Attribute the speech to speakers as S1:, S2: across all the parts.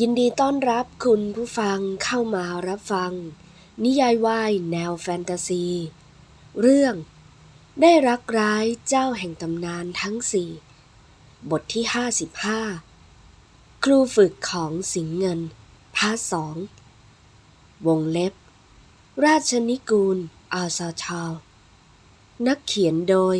S1: ยินดีต้อนรับคุณผู้ฟังเข้ามารับฟัง นิยายวายแนวแฟนตาซี เรื่อง ได้รักร้ายเจ้าแห่งตำนานทั้งสี่ บทที่ 55 ครูฝึกของสิงเงินพาร์ทสองวงเล็บ ราชนิกูล อาซาชาว นักเขียนโดย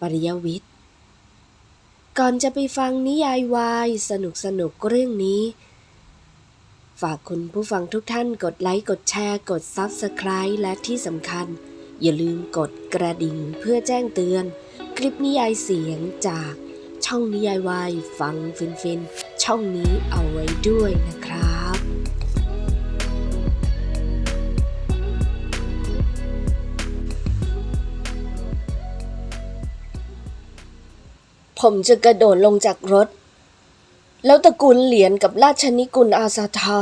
S1: ปริยวิทย์ ก่อนจะไปฟังนิยายวายสนุกสนุกเรื่องนี้ ฝากคุณผู้ฟังทุกท่านกดไลค์กดแชร์ กด Subscribe และที่สำคัญ อย่าลืมกดกระดิ่งเพื่อแจ้งเตือน คลิปนิยายเสียงจากช่องนิยายวายฟังฟินๆ ช่องนี้เอาไว้ด้วยนะครับผมจะกระโดดลงจากรถ แล้วตระกูลเหรียญกับราชนิกุลอาซาทา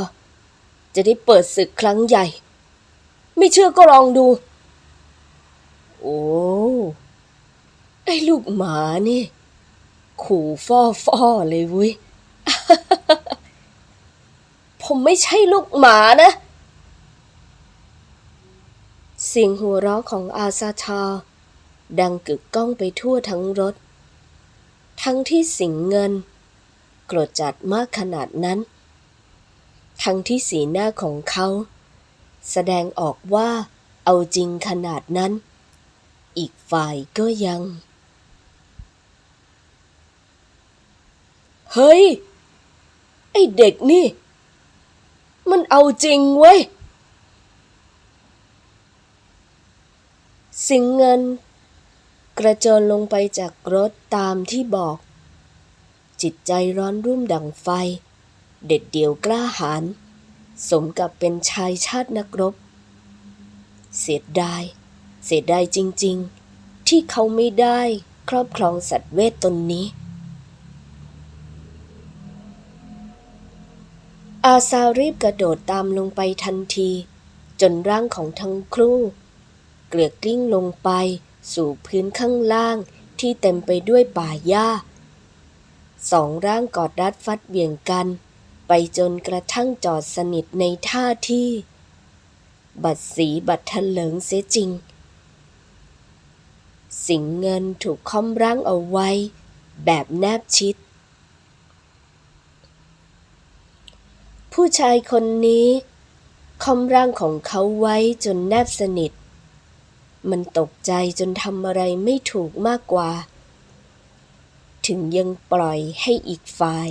S1: จะได้เปิดศึกครั้งใหญ่ ไม่เชื่อก็ลองดู โอ้ไอ้ลูกหมานี่ ขู่ฟ่อฟ่อเลยเว้ย ผมไม่ใช่ลูกหมานะ เสียงหัวเราะของอาซาทาดังกึกก้องไปทั่วทั้งรถ ทั้งที่สิงเงิน โกรธจัดมากขนาดนั้น ทั้งที่สีหน้าของเขา แสดงออกว่าเอาจริงขนาดนั้น อีกฝ่ายก็ยัง เฮ้ย ไอเด็กนี่ มันเอาจริงเว้ย สิงเงิน กระโจนลงไปจากรถตามที่บอก จิตใจร้อนรุ่มดังไฟ เด็ดเดี่ยวกล้าหาญสมกับเป็นชายชาตินักรบ เสียดาย เสียดายจริง ๆ ที่เขาไม่ได้ครอบครองสัตว์เวทตนนี้ อาซารีบกระโดดตามลงไปทันที จนร่างของทั้งครู่ เกลือกกลิ้งลงไปสู่พื้นข้างล่างที่เต็มไปด้วยป่าหญ้า สองร่างกอดรัดฟัดเบี่ยงกัน ไปจนกระทั่งจอดสนิทในท่าที่ บัดสีบัดทะเหลิงเสียจริง สิงเงินถูกค่อมร่างเอาไว้ แบบแนบชิด ผู้ชายคนนี้ค่อมร่างของเขาไว้จนแนบสนิท มันตกใจจนทำอะไรไม่ถูกมากกว่า ถึงยังปล่อยให้อีกฝ่าย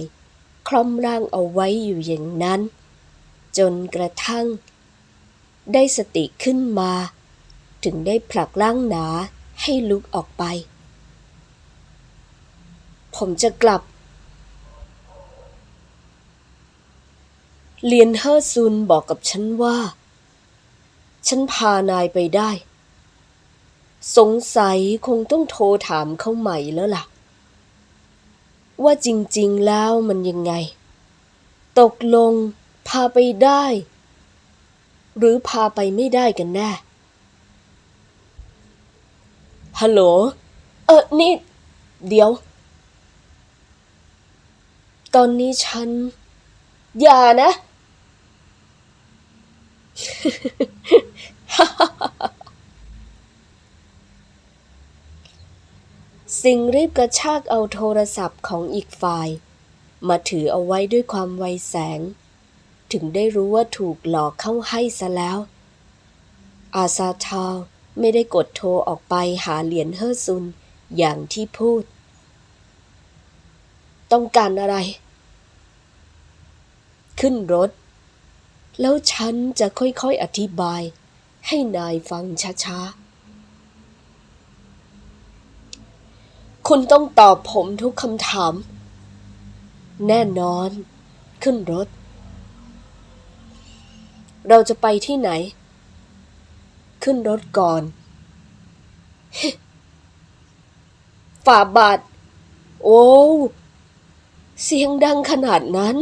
S1: คล่อมร่างเอาไว้อยู่อย่างนั้น จนกระทั่ง ได้สติขึ้นมา ถึงได้ผลักร่างหนาให้ลุกออกไป ผมจะกลับ เลียนเฮอร์ซุนบอกกับฉันว่า ฉันพานายไปได้ สงสัยคงต้องโทรถามเขาใหม่แล้วล่ะ ว่าจริงๆแล้วมันยังไง ตกลงพาไปได้ หรือพาไปไม่ได้กันแน่ ฮัลโหล เออนี่ เดี๋ยว ตอนนี้ฉัน อย่านะ สิงรีบกระชากเอาโทรศัพท์ของอีกฝ่าย มาถือเอาไว้ด้วยความไวแสง ถึงได้รู้ว่าถูกหลอกเข้าให้ซะแล้ว อาซาทาวไม่ได้กดโทรออกไปหาเหรียญเฮอร์ซุนอย่างที่พูด ต้องการอะไร ขึ้นรถ แล้วฉันจะค่อยๆอธิบายให้นายฟังช้าๆ คุณต้องตอบผมทุกคำถาม แน่นอน ขึ้นรถ เราจะไปที่ไหน ขึ้นรถก่อน ฝ่าบาท โอ้เสียงดังขนาดนั้น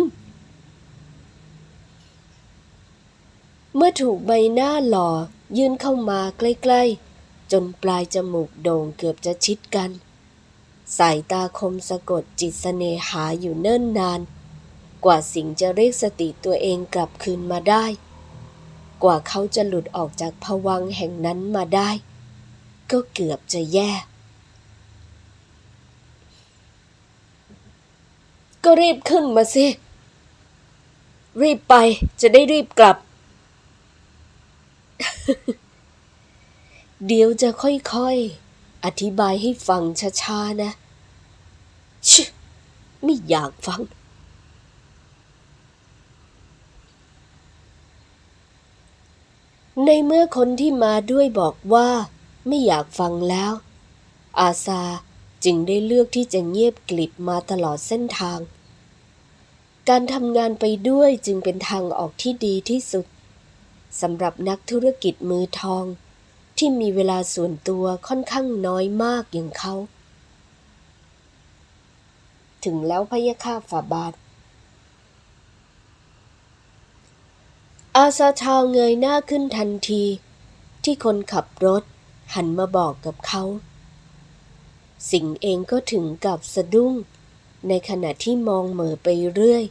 S1: เมื่อถูกใบหน้าหล่อยื่นเข้ามาใกล้ ๆ จนปลายจมูกโด่งเกือบจะชิดกัน สายตาคมสะกดจิตเสน่หาอยู่เนิ่นนาน กว่าสิงจะเรียกสติตัวเองกลับคืนมาได้ กว่าเขาจะหลุดออกจากภวังแห่งนั้นมาได้ ก็เกือบจะแย่ ก็รีบขึ้นมาสิ รีบไปจะได้รีบกลับ เดี๋ยวจะค่อยๆ อธิบายให้ฟังช้าๆนะ ชไม่อยากฟัง ในเมื่อคนที่มาด้วยบอกว่าไม่อยากฟังแล้ว อาซาจึงได้เลือกที่จะเงียบกลิบมาตลอดเส้นทาง การทำงานไปด้วยจึงเป็นทางออกที่ดีที่สุดสำหรับนักธุรกิจมือทอง ที่มีเวลาส่วนตัวค่อนข้างน้อยมากอย่างเขา ถึงแล้วพยะค่ะฝาบาท อาซาชาวเงยหน้าขึ้นทันที ที่คนขับรถหันมาบอกกับเขา สิงเองก็ถึงกับสะดุ้ง ในขณะที่มองเหม่อไปเรื่อย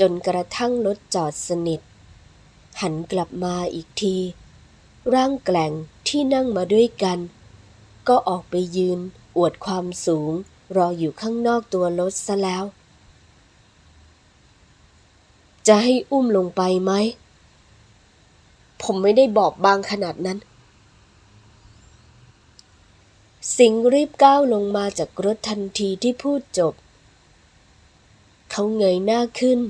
S1: จนกระทั่งรถจอดสนิท หันกลับมาอีกที ร่างแกล่งที่นั่งมาด้วยกัน ก็ออกไปยืน อวดความสูง รออยู่ข้างนอกตัวรถซะแล้ว จะให้อุ้มลงไปไหม ผมไม่ได้บอบบางขนาดนั้น สิงรีบก้าวลงมาจากรถทันทีที่พูดจบ เขาเงยหน้าขึ้น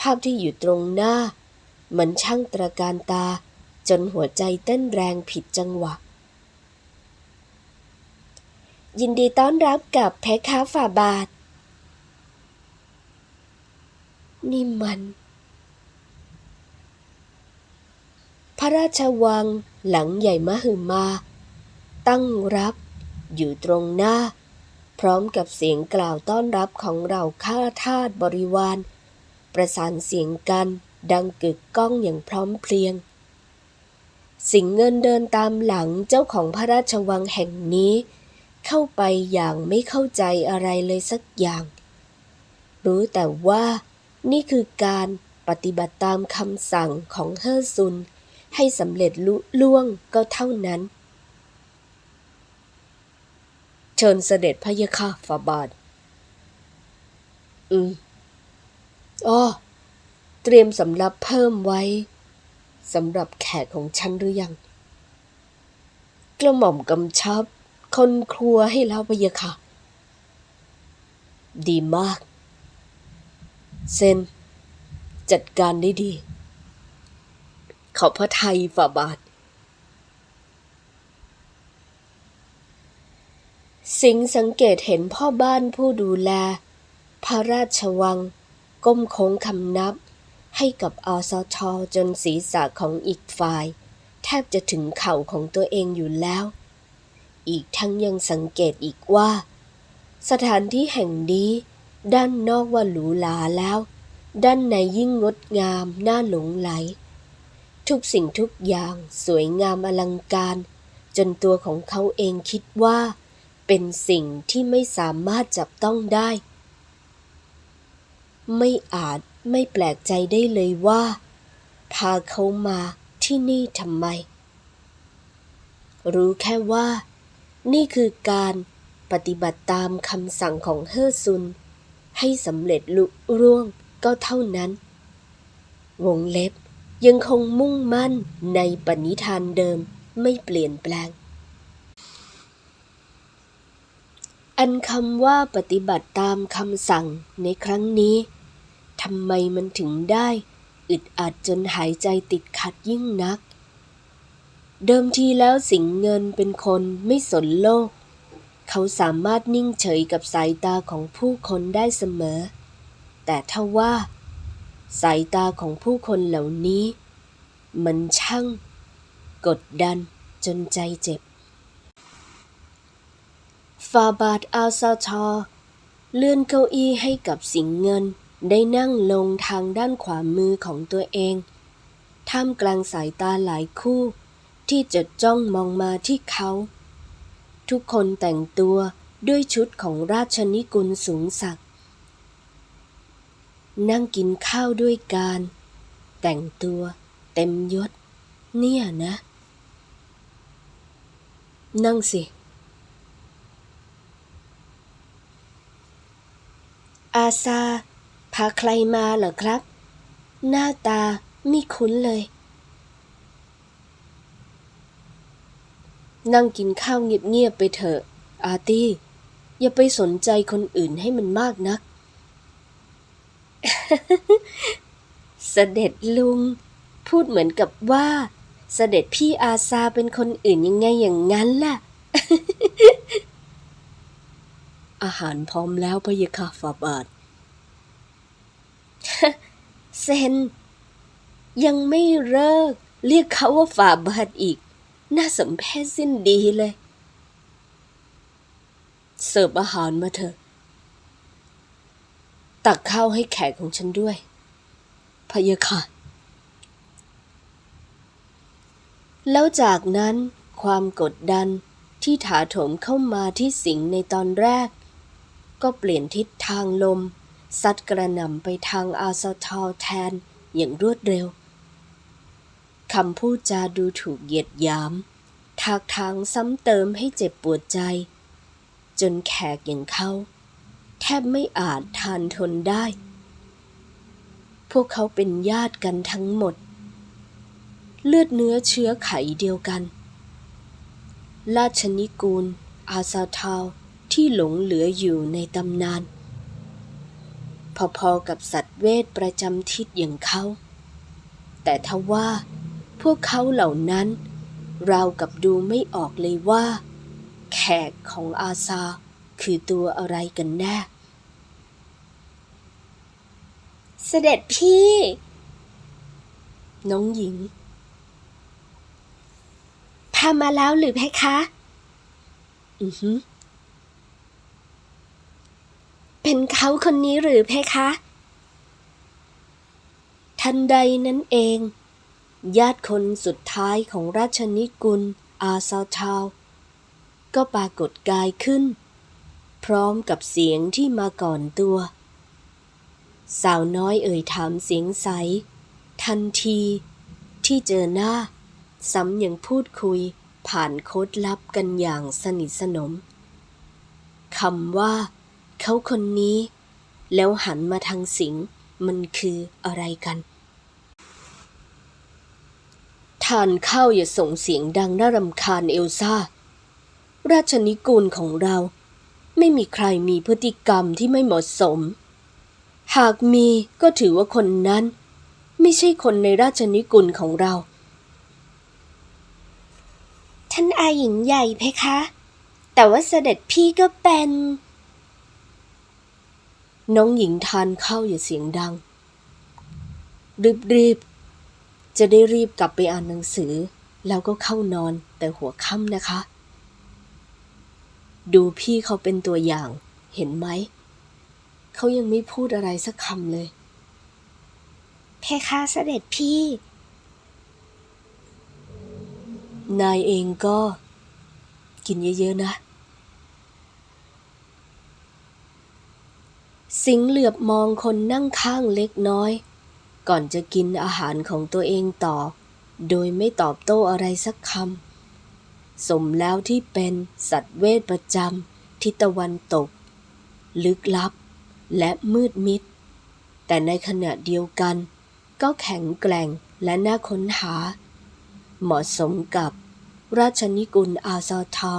S1: ภาพที่อยู่ตรงหน้าเหมือนช่างตระการตา จนหัวใจเต้นแรงผิดจังหวะ ยินดีต้อนรับกับเพคาฝ่าบาท นี่มัน พระราชวังหลังใหญ่มหึมา ตั้งรับอยู่ตรงหน้า พร้อมกับเสียงกล่าวต้อนรับของเราข้าทาสบริวาร ประสานเสียงกันดังกึกก้องอย่างพร้อมเพรียง สิงเงินเดินตามหลังเจ้าของพระราชวังแห่งนี้ เข้าไปอย่างไม่เข้าใจอะไรเลยสักอย่าง รู้แต่ว่านี่คือการปฏิบัติตามคำสั่งของเฮอซุน ให้สำเร็จลุล่วงก็เท่านั้น เชิญเสด็จพระยะค่ะฝาบาท อืมอ้อเตรียมสำรับเพิ่มไว้ สำหรับแขกของฉันหรือยัง กระหม่อมกำชับ คนครัวให้แล้วพะยะค่ะ ดีมาก เซน จัดการได้ดี ขอบพระไทยฝ่าบาท สิงสังเกตเห็นพ่อบ้านผู้ดูแล พระราชวัง ก้มโค้งคำนับ ให้กับอสทจนศีรษะของอีกฝ่าย แทบจะถึงเข่าของตัวเองอยู่แล้ว อีกทั้งยังสังเกตอีกว่า สถานที่แห่งนี้ด้านนอกว่าหรูหราแล้ว ด้านในยิ่งงดงามน่าหลงไหล ทุกสิ่งทุกอย่างสวยงามอลังการ จนตัวของเขาเองคิดว่า เป็นสิ่งที่ไม่สามารถจับต้องได้ ไม่อาจ ไม่แปลกใจได้เลยว่า พาเขามาที่นี่ทำไม รู้แค่ว่า นี่คือการปฏิบัติตามคำสั่งของเฮอซุน ให้สำเร็จลุร่วงก็เท่านั้น วงเล็บยังคงมุ่งมั่นในปณิธานเดิมไม่เปลี่ยนแปลง อันคำว่าปฏิบัติตามคำสั่งในครั้งนี้ ทำไมมันถึงได้ อึดอัดจนหายใจติดขัดยิ่งนัก เดิมทีแล้วสิงเงินเป็นคนไม่สนโลก เขาสามารถนิ่งเฉยกับสายตาของผู้คนได้เสมอ แต่ถ้าว่า สายตาของผู้คนเหล่านี้ มันช่าง กดดันจนใจเจ็บฟาบาทอาซาทอเลื่อนเก้าอี้ให้กับสิงเงิน ได้นั่งลงทางด้านขวามือของตัวเอง ท่ามกลางสายตาหลายคู่ ที่จดจ้องมองมาที่เขา ทุกคนแต่งตัวด้วยชุดของราชนิกุลสูงศักดิ์นั่งกินข้าวด้วยกัน แต่งตัวเต็มยศ เนี่ยนะ นั่งสิ อาซาาใครมาเหรอครับ หน้าตาไม่คุ้นเลย นั่งกินข้าวเงียบๆไปเถอะ อาร์ตี้ อย่าไปสนใจคนอื่นให้มันมากนัก เสด็จลุง พูดเหมือนกับว่า เสด็จพี่อาซาเป็นคนอื่นยังไงอย่างนั้นล่ะ อาหารพร้อมแล้วพะยะค่ะฝาบาท เซน ยังไม่เลิก เรียกเขาว่าฝ่าบาทอีก น่าสมเพชสิ้นดีเลย เสิร์ฟอาหารมาเถอะ ตักข้าวให้แขกของฉันด้วย พะยะค่ะ แล้วจากนั้นความกดดันที่ถาโถมเข้ามาที่สิงในตอนแรก ก็เปลี่ยนทิศทางลม ซัดกระหน่ำไปทางอาซาทอแทนอย่างรวดเร็ว คำพูดจาดูถูกเหยียดหยามทากทางซ้ำเติมให้เจ็บปวดใจ จนแขกอย่างเขา แทบไม่อาจทานทนได้ พวกเขาเป็นญาติกันทั้งหมด เลือดเนื้อเชื้อไขเดียวกัน ราชนิกูล อาซาทาวที่หลงเหลืออยู่ในตำนาน พอๆกับสัตว์เวทประจำทิศอย่างเขา แต่ทว่าพวกเขาเหล่านั้น ราวกับดูไม่ออกเลยว่า แขกของอาซาคือตัวอะไรกันแน่ เสด็จพี่ น้องหญิง พามาแล้วหรือเพคะ อือฮึ เป็นเขาคนนี้หรือเพคะ ทันใดนั้นเอง ญาติคนสุดท้ายของราชนิกุลอาซาทาว ก็ปรากฏกายขึ้น พร้อมกับเสียงที่มาก่อนตัว สาวน้อยเอ่ยถามเสียงใส ทันทีที่เจอหน้า ซ้ำยังพูดคุยผ่านโค้ดลับกันอย่างสนิทสนมคำว่า เขาคนนี้ แล้วหันมาทางสิงมันคืออะไรกันทานข้าวอย่าส่งเสียงดังน่ารำคาญเอลซ่า ราชนิกูลของเรา ไม่มีใครมีพฤติกรรมที่ไม่เหมาะสม หากมีก็ถือว่าคนนั้น ไม่ใช่คนในราชนิกุลของเรา ท่านอาหญิงใหญ่เพคะ แต่ว่าเสด็จพี่ก็เป็น น้องหญิงทานข้าวอย่าเสียงดัง รีบๆ จะได้รีบกลับไปอ่านหนังสือ แล้วก็เข้านอนแต่หัวค่ำนะคะ ดูพี่เขาเป็นตัวอย่าง เห็นไหม เขายังไม่พูดอะไรสักคำเลย เพคะเสด็จพี่ นายเองก็ กินเยอะๆนะ สิงเหลือบมองคนนั่งข้างเล็กน้อย ก่อนจะกินอาหารของตัวเองต่อ โดยไม่ตอบโต้อะไรสักคำ สมแล้วที่เป็นสัตว์เวทประจำทิศตะวันตก ลึกลับและมืดมิด แต่ในขณะเดียวกัน ก็แข็งแกร่งและน่าค้นหา เหมาะสมกับราชนิกุลอาซาทา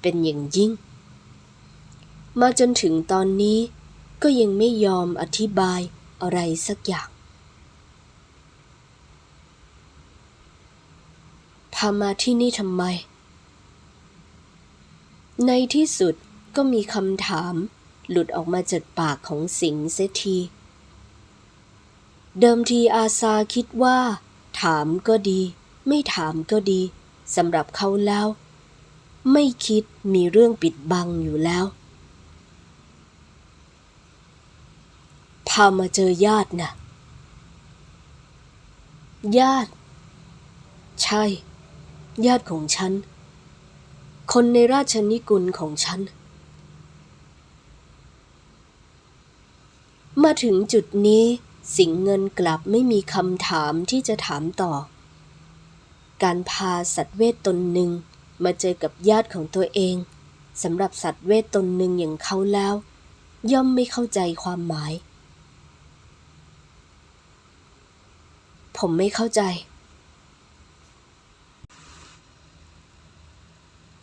S1: เป็นอย่างยิ่ง มาจนถึงตอนนี้ ก็ยังไม่ยอมอธิบายอะไรสักอย่างพามาที่นี่ทำไม ในที่สุดก็มีคำถามหลุดออกมาจากปากของสิงเสียที เดิมทีอาซาคิดว่า ถามก็ดี ไม่ถามก็ดีสำหรับเขาแล้ว ไม่คิดมีเรื่องปิดบังอยู่แล้ว พามาเจอญาตินะญาติ ใช่ ญาติของฉัน คนในราชนิกุลของฉัน มาถึงจุดนี้สิงเงินกลับไม่มีคำถามที่จะถามต่อ การพาสัตว์เวทตนหนึ่งมาเจอกับญาติของตัวเองสำหรับสัตว์เวทตนหนึ่งอย่างเขาแล้ว ย่อมไม่เข้าใจความหมาย ผมไม่เข้าใจ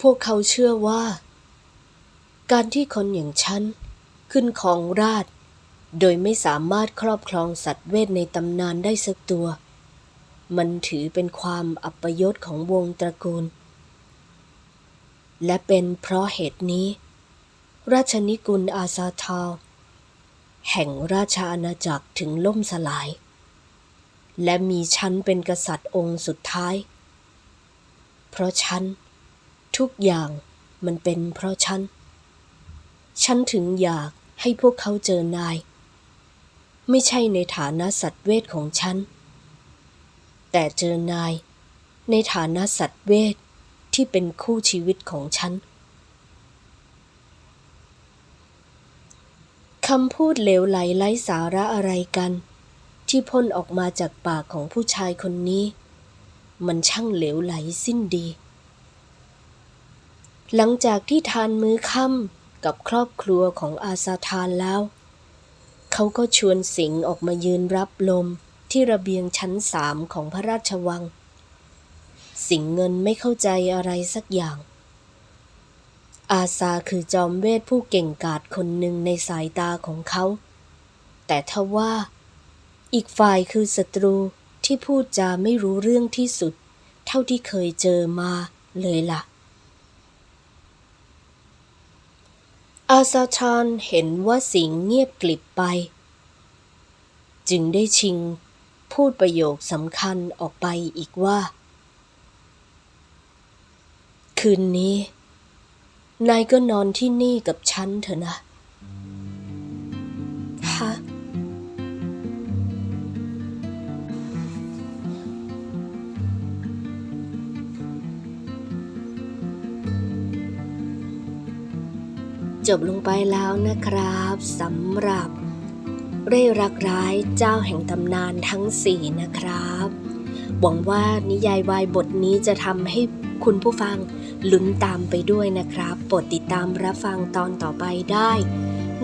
S1: พวกเขาเชื่อว่า การที่คนอย่างฉัน ขึ้นของราช โดยไม่สามารถครอบครองสัตว์เวทในตำนานได้สักตัว มันถือเป็นความอัปยศของวงตระกูล และเป็นเพราะเหตุนี้ ราชนิกุลอาซาทาวแห่งราชอาณาจักรถึงล่มสลาย และมีฉันเป็นกษัตริย์องค์สุดท้าย เพราะฉัน ทุกอย่างมันเป็นเพราะฉัน ฉันถึงอยากให้พวกเขาเจอนาย ไม่ใช่ในฐานะสัตว์เวทของฉัน แต่เจอนาย ในฐานะสัตว์เวทที่เป็นคู่ชีวิตของฉันคำพูดเหลวไหลไร้สาระอะไรกัน ที่พ่นออกมาจากปากของผู้ชายคนนี้ มันช่างเหลวไหลสิ้นดี หลังจากที่ทานมื้อค่ำกับครอบครัวของอาซาทานแล้ว เขาก็ชวนสิงออกมายืนรับลมที่ระเบียงชั้นสามของพระราชวัง สิงเงินไม่เข้าใจอะไรสักอย่าง อาซาคือจอมเวทผู้เก่งกาจคนหนึ่งในสายตาของเขา แต่ทว่า อีกฝ่ายคือศัตรูที่พูดจาไม่รู้เรื่องที่สุด เท่าที่เคยเจอมาเลยล่ะ อาซาชานเห็นว่าสิงเงียบกลิบไป จึงได้ชิงพูดประโยคสำคัญออกไปอีกว่า คืนนี้ นายก็นอนที่นี่กับฉันเถอะนะฮะ จบลงไปแล้วนะครับสำหรับ เร่รักร้ายเจ้าแห่งตำนานทั้งสี่นะครับ หวังว่านิยายวายบทนี้จะทำให้คุณผู้ฟังลุ้นตามไปด้วยนะครับโปรดติดตามรับฟังตอนต่อไปได้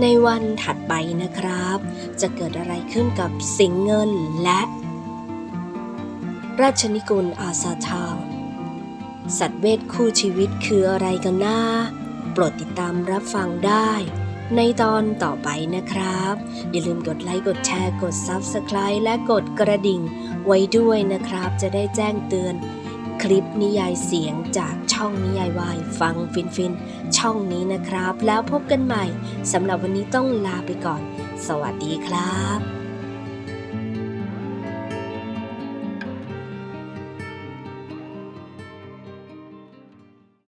S1: ในวันถัดไปนะครับ จะเกิดอะไรขึ้นกับสิงเงินและ ราชนิกุลอาซาทาวสัตว์เวทคู่ชีวิตคืออะไรกันนะโปรดติดตามรับฟังได้ ในตอนต่อไปนะครับ อย่าลืมกดไลค์กดแชร์กด Subscribe และกดกระดิ่งไว้ด้วยนะครับ จะได้แจ้งเตือนคลิปนิยายเสียงจากช่องนิยายวายฟังฟินฟินๆช่องนี้นะครับ แล้วพบกันใหม่สำหรับวันนี้ต้องลาไปก่อน สวัสดีครับ